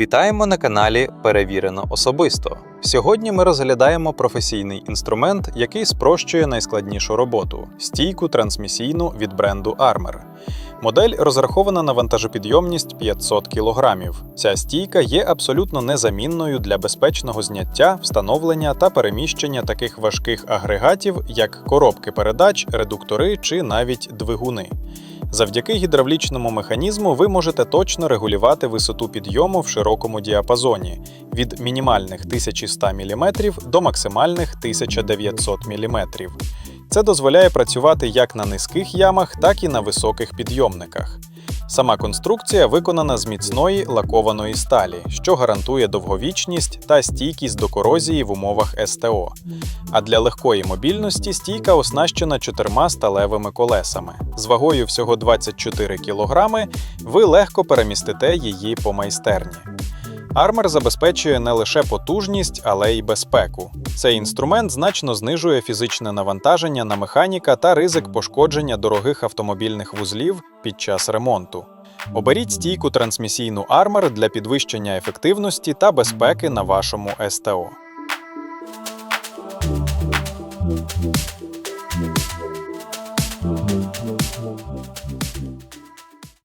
Вітаємо на каналі Перевірено особисто. Сьогодні ми розглядаємо професійний інструмент, який спрощує найскладнішу роботу стійку трансмісійну від бренду Armor. Модель розрахована на вантажопідйомність 500 кг. Ця стійка є абсолютно незамінною для безпечного зняття, встановлення та переміщення таких важких агрегатів, як коробки передач, редуктори чи навіть двигуни. Завдяки гідравлічному механізму ви можете точно регулювати висоту підйому в широкому діапазоні від мінімальних 1100 мм до максимальних 1900 мм. Це дозволяє працювати як на низьких ямах, так і на високих підйомниках. Сама конструкція виконана з міцної лакованої сталі, що гарантує довговічність та стійкість до корозії в умовах СТО. А для легкої мобільності стійка оснащена чотирма сталевими колесами. З вагою всього 24 кг ви легко перемістите її по майстерні. Армер забезпечує не лише потужність, але й безпеку. Цей інструмент значно знижує фізичне навантаження на механіка та ризик пошкодження дорогих автомобільних вузлів під час ремонту. Оберіть стійку трансмісійну Armor для підвищення ефективності та безпеки на вашому СТО.